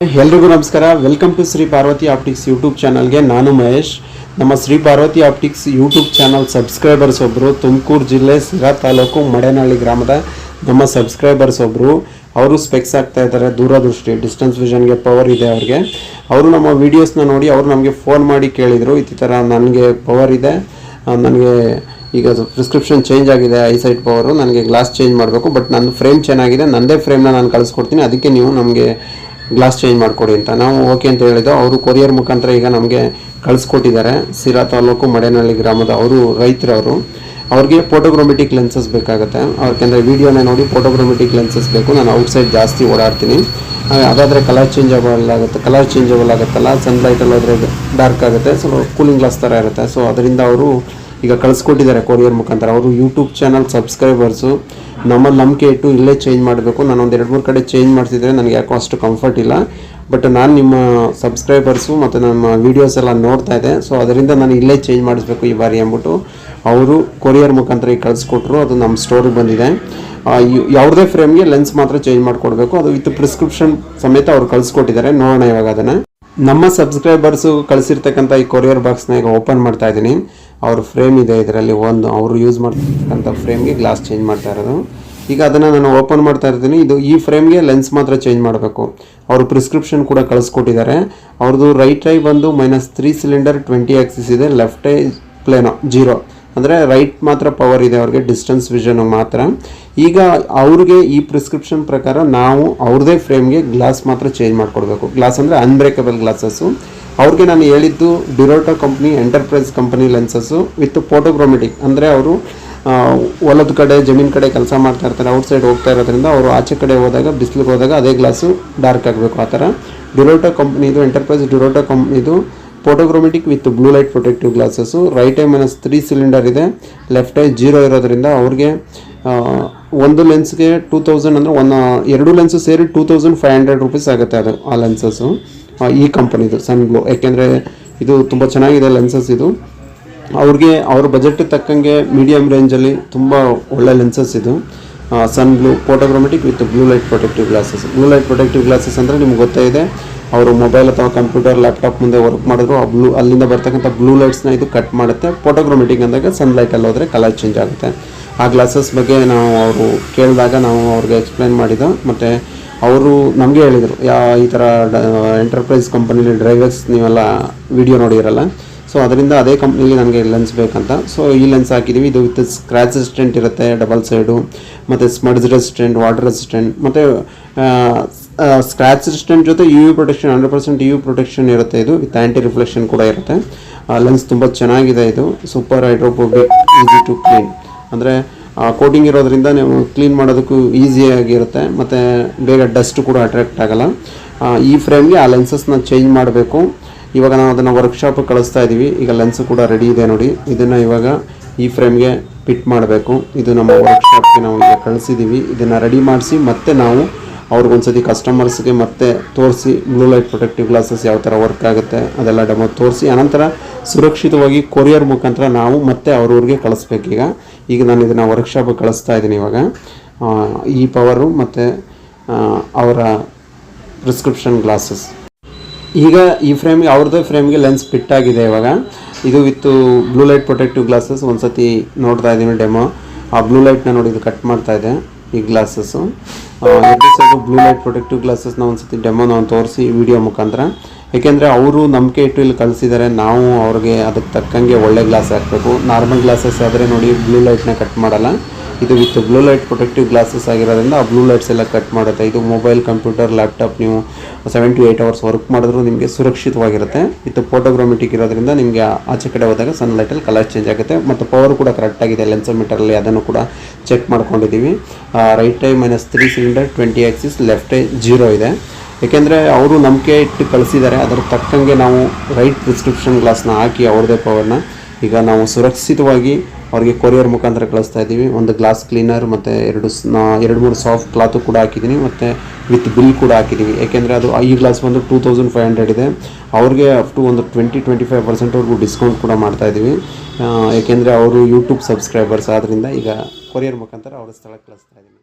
ಎಲ್ರಿಗೂ ನಮಸ್ಕಾರ. Welcome to Shri Parvathi optics YouTube ಚಾನಲ್ಗೆ ನಾನು ಮಹೇಶ್. ನಮ್ಮ Shri Parvathi optics YouTube channel subscribers ಒಬ್ಬರು ತುಮಕೂರು ಜಿಲ್ಲೆ ಸಿರಾ ತಾಲೂಕು ಮಡೇನಹಳ್ಳಿ ಗ್ರಾಮದ ನಮ್ಮ ಸಬ್ಸ್ಕ್ರೈಬರ್ಸ್ ಒಬ್ಬರು ಅವರು ಸ್ಪೆಕ್ಸ್ ಆಗ್ತಾ ಇದ್ದಾರೆ. ದೂರದೃಷ್ಟಿ ಡಿಸ್ಟೆನ್ಸ್ ವಿಷನ್ಗೆ ಪವರ್ ಇದೆ ಅವ್ರಿಗೆ. ಅವರು ನಮ್ಮ ವೀಡಿಯೋಸ್ನ ನೋಡಿ ಅವರು ನಮಗೆ ಫೋನ್ ಮಾಡಿ ಕೇಳಿದರು. ಈ ಥರ ನನಗೆ ಪವರ್ ಇದೆ. ನನಗೆ ಈಗ ಪ್ರಿಸ್ಕ್ರಿಪ್ಷನ್ ಚೇಂಜ್ ಆಗಿದೆ ಐಸೈಟ್ ಪವರು ನನಗೆ ಗ್ಲಾಸ್ ಚೇಂಜ್ ಮಾಡಬೇಕು ಬಟ್ ನನ್ನ ಫ್ರೇಮ್ ಚೆನ್ನಾಗಿದೆ. ನನ್ನದೇ ಫ್ರೇಮ್ನ ನಾನು ಕಳಿಸ್ಕೊಡ್ತೀನಿ. ಅದಕ್ಕೆ ನೀವು ನಮಗೆ ಗ್ಲಾಸ್ ಚೇಂಜ್ ಮಾಡಿಕೊಡಿ ಅಂತ. ನಾವು ಓಕೆ ಅಂತ ಹೇಳಿದ್ದು, ಅವರು ಕೊರಿಯರ್ ಮುಖಾಂತರ ಈಗ ನಮಗೆ ಕಳಿಸ್ಕೊಟ್ಟಿದ್ದಾರೆ. ಸಿರಾ ತಾಲೂಕು ಮಡೇನಹಳ್ಳಿ ಗ್ರಾಮದ ಅವರು ರೈತರವರು ಅವ್ರಿಗೆ ಫೋಟೋಗ್ರೊಮೆಟಿಕ್ ಲೆನ್ಸಸ್ ಬೇಕಾಗುತ್ತೆ. ಅವ್ರಿಗೆಂದರೆ ವೀಡಿಯೋನ ನೋಡಿ ಫೋಟೋಗ್ರೊಮೆಟಿಕ್ ಲೆನ್ಸಸ್ ಬೇಕು. ನಾನು ಔಟ್ಸೈಡ್ ಜಾಸ್ತಿ ಓಡಾಡ್ತೀನಿ. ಅದಾದರೆ ಕಲರ್ ಚೇಂಜಬಲ್ ಆಗುತ್ತೆ. ಕಲರ್ ಚೇಂಜಬಲ್ ಆಗುತ್ತಲ್ಲ ಸನ್ಲೈಟಲ್ಲಿ ಹೋದರೆ ಡಾರ್ಕ್ ಆಗುತ್ತೆ. ಸೊ ಕೂಲಿಂಗ್ ಗ್ಲಾಸ್ ಥರ ಇರುತ್ತೆ. ಸೊ ಅದರಿಂದ ಅವರು ಈಗ ಕಳಿಸ್ಕೊಟ್ಟಿದ್ದಾರೆ ಕೊರಿಯರ್ ಮುಖಾಂತರ. ಅವರು ಯೂಟ್ಯೂಬ್ ಚಾನಲ್ ಸಬ್ಸ್ಕ್ರೈಬರ್ಸು ನಮ್ಮ ನಂಬಿಕೆ ಇಟ್ಟು ಇಲ್ಲೇ ಚೇಂಜ್ ಮಾಡಬೇಕು. ನಾನು ಒಂದು ಎರಡು ಮೂರು ಕಡೆ ಚೇಂಜ್ ಮಾಡ್ತಿದ್ರೆ ನನಗೆ ಯಾಕೋ ಅಷ್ಟು ಕಂಫರ್ಟ್ ಇಲ್ಲ. ಬಟ್ ನಾನು ನಿಮ್ಮ ಸಬ್ಸ್ಕ್ರೈಬರ್ಸು ಮತ್ತು ನಮ್ಮ ವೀಡಿಯೋಸ್ ಎಲ್ಲ ನೋಡ್ತಾ ಇದ್ದೆ. ಸೊ ಅದರಿಂದ ನಾನು ಇಲ್ಲೇ ಚೇಂಜ್ ಮಾಡಿಸ್ಬೇಕು ಈ ಬಾರಿ ಅಂದ್ಬಿಟ್ಟು ಅವರು ಕೊರಿಯರ್ ಮುಖಾಂತರ ಈಗ ಕಳಿಸ್ಕೊಟ್ರು. ಅದು ನಮ್ಮ ಸ್ಟೋರಿಗೆ ಬಂದಿದೆ. ಯಾವುದೇ ಫ್ರೇಮ್ಗೆ ಲೆನ್ಸ್ ಮಾತ್ರ ಚೇಂಜ್ ಮಾಡಿಕೊಡ್ಬೇಕು. ಅದು ವಿತ್ ಪ್ರಿಸ್ಕ್ರಿಪ್ಷನ್ ಸಮೇತ ಅವ್ರು ಕಳಿಸ್ಕೊಟ್ಟಿದ್ದಾರೆ. ನೋಡೋಣ ಇವಾಗ ಅದನ್ನು. ನಮ್ಮ ಸಬ್ಸ್ಕ್ರೈಬರ್ಸು ಕಳಿಸಿರ್ತಕ್ಕಂಥ ಈ ಕೊರಿಯರ್ ಬಾಕ್ಸ್ನ ಈಗ ಓಪನ್ ಮಾಡ್ತಾ ಇದ್ದೀನಿ. ಅವ್ರ ಫ್ರೇಮ್ ಇದೆ ಇದರಲ್ಲಿ ಒಂದು, ಅವರು ಯೂಸ್ ಮಾಡ್ತಕ್ಕಂಥ ಫ್ರೇಮ್ಗೆ ಗ್ಲಾಸ್ ಚೇಂಜ್ ಮಾಡ್ತಾ ಇರೋದು. ಈಗ ಅದನ್ನು ನಾನು ಓಪನ್ ಮಾಡ್ತಾ ಇರ್ತೀನಿ. ಇದು ಈ ಫ್ರೇಮ್ಗೆ ಲೆನ್ಸ್ ಮಾತ್ರ ಚೇಂಜ್ ಮಾಡಬೇಕು. ಅವರು ಪ್ರಿಸ್ಕ್ರಿಪ್ಷನ್ ಕೂಡ ಕಳಿಸ್ಕೊಟ್ಟಿದ್ದಾರೆ. ಅವ್ರದ್ದು ರೈಟ್ ಐ ಬಂದು minus three cylinder twenty axis ಇದೆ ಲೆಫ್ಟ್ ಐ ಪ್ಲೇನೋ ಜೀರೋ ಅಂದರೆ ರೈಟ್ ಮಾತ್ರ ಪವರ್ ಇದೆ ಅವ್ರಿಗೆ ಡಿಸ್ಟೆನ್ಸ್ ವಿಷನ್ ಮಾತ್ರ. ಈಗ ಅವ್ರಿಗೆ ಈ ಪ್ರಿಸ್ಕ್ರಿಪ್ಷನ್ ಪ್ರಕಾರ ನಾವು ಅವ್ರದೇ ಫ್ರೇಮ್ಗೆ ಗ್ಲಾಸ್ ಮಾತ್ರ ಚೇಂಜ್ ಮಾಡಿಕೊಡ್ಬೇಕು. ಗ್ಲಾಸ್ ಅಂದರೆ ಅನ್ಬ್ರೇಕಬಲ್ ಗ್ಲಾಸಸ್ಸು ಅವ್ರಿಗೆ ನಾನು ಹೇಳಿದ್ದು ಡಿರೋಟೋ company enterprise company lenses with photochromatic ಅಂದರೆ ಅವರು ಹೊಲದ ಕಡೆ, ಜಮೀನ್ ಕಡೆ ಕೆಲಸ ಮಾಡ್ತಾ ಇರ್ತಾರೆ ಔಟ್ ಸೈಡ್ ಹೋಗ್ತಾ ಇರೋದ್ರಿಂದ ಅವರು ಆಚೆ ಕಡೆ ಹೋದಾಗ, ಬಿಸಿಲಿಗೆ ಹೋದಾಗ ಅದೇ ಗ್ಲಾಸು ಡಾರ್ಕ್ ಆಗಬೇಕು ಆ ಥರ. ಡಿರೋಟೋ ಕಂಪ್ನಿದು ಎಂಟರ್ಪ್ರೈಸ್ ಡಿರೋಟೋ ಕಂಪ್ನಿದು photochromatic with blue light protective glasses right eye minus three cylinder ಇದೆ. ಲೆಫ್ಟ್ ಐ ಜೀರೋ ಇರೋದ್ರಿಂದ ಅವ್ರಿಗೆ ಒಂದು ಲೆನ್ಸ್ಗೆ ಟೂ ತೌಸಂಡ್ ಅಂದರೆ, ಒಂದು ಎರಡು ಲೆನ್ಸು ಸೇರಿ two thousand five hundred rupees ಆಗುತ್ತೆ ಅದು, ಆ ಲೆನ್ಸಸ್ಸು ಈ ಕಂಪನಿದು ಸನ್ ಗ್ಲೋ ಯಾಕೆಂದರೆ ಇದು ತುಂಬ ಚೆನ್ನಾಗಿದೆ ಲೆನ್ಸಸ್ ಇದು. ಅವ್ರಿಗೆ, ಅವ್ರ ಬಜೆಟ್ ತಕ್ಕಂಗೆ ಮೀಡಿಯಮ್ ರೇಂಜಲ್ಲಿ ತುಂಬ ಒಳ್ಳೆ ಲೆನ್ಸಸ್ ಇದು. Sun blue photochromatic with blue light protective glasses blue light protective glasses ಅಂದರೆ ನಿಮ್ಗೆ ಗೊತ್ತೇ ಅವರು ಮೊಬೈಲ್ ಅಥವಾ ಕಂಪ್ಯೂಟರ್ ಲ್ಯಾಪ್ಟಾಪ್ ಮುಂದೆ ವರ್ಕ್ ಮಾಡಿದ್ರು, ಆ ಬ್ಲೂ ಅಲ್ಲಿಂದ ಬರ್ತಕ್ಕಂಥ ಬ್ಲೂ ಲೈಟ್ಸ್ನ ಇದು ಕಟ್ ಮಾಡುತ್ತೆ. ಫೋಟೋಗ್ರಾಮೆಟಿಕ್ ಅಂದಾಗ ಸನ್ಲೈಟಲ್ಲಿ ಹೋದರೆ ಕಲರ್ ಚೇಂಜ್ ಆಗುತ್ತೆ. ಆ ಗ್ಲಾಸಸ್ ಬಗ್ಗೆ ನಾವು ಅವರು ಕೇಳಿದಾಗ ನಾವು ಅವ್ರಿಗೆ ಎಕ್ಸ್ಪ್ಲೈನ್ ಮಾಡಿದ್ದು, ಮತ್ತು ಅವರು ನಮಗೆ ಹೇಳಿದರು, ಯಾ, ಈ ಥರ ಎಂಟರ್ಪ್ರೈಸ್ ಕಂಪನಿಲಿ ಡ್ರೈವರ್ಸ್ ನೀವೆಲ್ಲ ವಿಡಿಯೋ ನೋಡಿರಲ್ಲ. ಸೊ ಅದರಿಂದ ಅದೇ ಕಂಪ್ನಿಲಿ ನನಗೆ ಲೆನ್ಸ್ ಬೇಕಂತ. ಸೊ ಈ ಲೆನ್ಸ್ ಹಾಕಿದ್ದೀವಿ ಇದು ವಿತ್ ಸ್ಕ್ರ್ಯಾಚ್ ರೆಸಿಸ್ಟೆಂಟ್ ಇರುತ್ತೆ ಡಬಲ್ ಸೈಡು ಮತ್ತು ಸ್ಮಡ್ಜ್ ರೆಸಿಸ್ಟೆಂಟ್ ವಾಟರ್ ರೆಸಿಸ್ಟೆಂಟ್ ಮತ್ತು ಸ್ಕ್ರ್ಯಾಚ್ ರೆಸಿಸ್ಟೆಂಟ್ ಜೊತೆ U U protection hundred percent U protection ಇರುತ್ತೆ ಇದು. ವಿತ್ ಆ್ಯಂಟಿ ರಿಫ್ಲೆಕ್ಷನ್ ಕೂಡ ಇರುತ್ತೆ. ಲೆನ್ಸ್ ತುಂಬ ಚೆನ್ನಾಗಿದೆ ಇದು. Super hydrophobic easy to clean ಅಂದರೆ ಕೋಟಿಂಗ್ ಇರೋದ್ರಿಂದ ನೀವು ಕ್ಲೀನ್ ಮಾಡೋದಕ್ಕೂ ಈಸಿಯಾಗಿರುತ್ತೆ ಮತ್ತು ಬೇಗ ಡಸ್ಟ್ ಕೂಡ ಅಟ್ರಾಕ್ಟ್ ಆಗೋಲ್ಲ. ಈ ಫ್ರೇಮ್ಗೆ ಆ ಲೆನ್ಸಸ್ನ ಚೇಂಜ್ ಮಾಡಬೇಕು. ಇವಾಗ ನಾವು ಅದನ್ನು ವರ್ಕ್ಶಾಪಿಗೆ ಕಳಿಸ್ತಾ ಇದ್ದೀವಿ ಈಗ ಲೆನ್ಸ್ ಕೂಡ ರೆಡಿ ಇದೆ ನೋಡಿ. ಇದನ್ನು ಇವಾಗ ಈ ಫ್ರೇಮ್ಗೆ ಫಿಟ್ ಮಾಡಬೇಕು. ಇದು ನಮ್ಮ ವರ್ಕ್ಶಾಪ್ಗೆ ನಾವು ಈಗ ಕಳಿಸಿದ್ದೀವಿ ಇದನ್ನು ರೆಡಿ ಮಾಡಿಸಿ ಮತ್ತೆ ನಾವು ಅವ್ರಿಗೊಂದ್ಸತಿ ಕಸ್ಟಮರ್ಸ್ಗೆ ಮತ್ತೆ ತೋರಿಸಿ ಬ್ಲೂ ಲೈಟ್ ಪ್ರೊಟೆಕ್ಟಿವ್ ಗ್ಲಾಸಸ್ ಯಾವ ಥರ ವರ್ಕ್ ಆಗುತ್ತೆ ಅದೆಲ್ಲ ಡೆಮೋ ತೋರಿಸಿ ಅನಂತರ ಸುರಕ್ಷಿತವಾಗಿ ಕೊರಿಯರ್ ಮುಖಾಂತರ ನಾವು ಮತ್ತೆ ಅವ್ರವ್ರಿಗೆ ಕಳಿಸ್ಬೇಕೀಗ. ಈಗ ನಾನು ಇದನ್ನು ವರ್ಕ್ಶಾಪಿಗೆ ಕಳಿಸ್ತಾ ಇದ್ದೀನಿ ಇವಾಗ. ಈ ಪವರು ಮತ್ತು ಅವರ ಪ್ರಿಸ್ಕ್ರಿಪ್ಷನ್ ಗ್ಲಾಸಸ್ ಈಗ ಈ ಫ್ರೇಮ್ಗೆ ಅವ್ರದ್ದೇ ಫ್ರೇಮ್ಗೆ ಲೆನ್ಸ್ ಫಿಟ್ ಆಗಿದೆ ಇವಾಗ. ಇದು with blue light protective glasses ಒಂದ್ಸತಿ ನೋಡ್ತಾ ಇದ್ದೀನಿ ಡೆಮೋ ಆ ಬ್ಲೂ ಲೈಟ್ನ ನೋಡಿ ಇದು ಕಟ್ ಮಾಡ್ತಾ ಇದೆ. ಈ glasses side blue light protective ಗ್ಲಾಸಸ್ನ ಒಂದ್ಸತಿ ಡೆಮೋ ನಾವು ತೋರಿಸಿ ವಿಡಿಯೋ ಮುಖಾಂತರ. ಏಕೆಂದರೆ ಅವರು ನಂಬಿಕೆ ಇಟ್ಟು ಇಲ್ಲಿ ಕಲಿಸಿದ್ದಾರೆ ನಾವು ಅವ್ರಿಗೆ ಅದಕ್ಕೆ ತಕ್ಕಂಗೆ ಒಳ್ಳೆ ಗ್ಲಾಸ್ ಹಾಕಬೇಕು. ನಾರ್ಮಲ್ ಗ್ಲಾಸಸ್ ಆದರೆ ನೋಡಿ ಬ್ಲೂ ಲೈಟ್ನ ಕಟ್ ಮಾಡಲ್ಲ. ಇದು with blue light protective glasses ಆಗಿರೋದ್ರಿಂದ ಆ ಬ್ಲೂ ಲೈಟ್ಸ್ ಎಲ್ಲ ಕಟ್ ಮಾಡುತ್ತೆ. ಇದು ಮೊಬೈಲ್ ಕಂಪ್ಯೂಟರ್ ಲ್ಯಾಪ್ಟಾಪ್ ನೀವು seven to eight hours work ಮಾಡಿದ್ರು ನಿಮಗೆ ಸುರಕ್ಷಿತವಾಗಿರುತ್ತೆ. ವಿತ್ ಫೋಟೋಗ್ರಾಮೆಟಿಕ್ ಇರೋದ್ರಿಂದ ನಿಮಗೆ ಆಚೆ ಕಡೆ ಹೋದಾಗ ಸನ್ಲೈಟಲ್ಲಿ ಕಲರ್ ಚೇಂಜ್ ಆಗುತ್ತೆ. ಮತ್ತು ಪವರ್ ಕೂಡ ಕರೆಕ್ಟಾಗಿದೆ ಲೆನ್ಸೋಮೀಟರಲ್ಲಿ ಅದನ್ನು ಕೂಡ ಚೆಕ್ ಮಾಡ್ಕೊಂಡಿದ್ದೀವಿ. Right eye minus three cylinder twenty axis left eye zero ಇದೆ. ಏಕೆಂದರೆ ಅವರು ನಂಬಿಕೆ ಇಟ್ಟು ಕಳಿಸಿದ್ದಾರೆ. ಅದರ ತಕ್ಕಂಗೆ ನಾವು ರೈಟ್ ಪ್ರಿಸ್ಕ್ರಿಪ್ಷನ್ ಗ್ಲಾಸ್ನ ಹಾಕಿ ಅವ್ರದೇ ಪವರ್ನ ಈಗ ನಾವು ಸುರಕ್ಷಿತವಾಗಿ ಅವ್ರಿಗೆ ಕೊರಿಯರ್ ಮುಖಾಂತರ ಕಳಿಸ್ತಾ ಇದ್ದೀವಿ. ಒಂದು ಗ್ಲಾಸ್ ಕ್ಲೀನರ್ ಮತ್ತು ಎರಡು ಎರಡು ಮೂರು ಸಾಫ್ಟ್ ಕ್ಲಾತು ಕೂಡ ಹಾಕಿದ್ದೀನಿ. ಮತ್ತು ವಿತ್ ಬಿಲ್ ಕೂಡ ಹಾಕಿದ್ದೀವಿ. ಏಕೆಂದರೆ ಅದು ಈ ಗ್ಲಾಸ್ ಬಂದು ಟೂ ತೌಸಂಡ್ ಫೈವ್ ಹಂಡ್ರೆಡ್ ಇದೆ. ಅವ್ರಿಗೆ ಅಪ್ ಟು ಒಂದು ಟ್ವೆಂಟಿ ಟ್ವೆಂಟಿ ಫೈವ್ ಪರ್ಸೆಂಟ್ವರೆಗೂ ಡಿಸ್ಕೌಂಟ್ ಕೂಡ ಮಾಡ್ತಾ ಇದ್ದೀವಿ. ಏಕೆಂದರೆ ಅವರು ಯೂಟ್ಯೂಬ್ ಸಬ್ಸ್ಕ್ರೈಬರ್ಸ್ ಆದ್ದರಿಂದ ಈಗ ಕೊರಿಯರ್ ಮುಖಾಂತರ ಅವರ ಸ್ಥಳಕ್ಕೆ ಕಳಿಸ್ತಾ ಇದ್ದೀನಿ.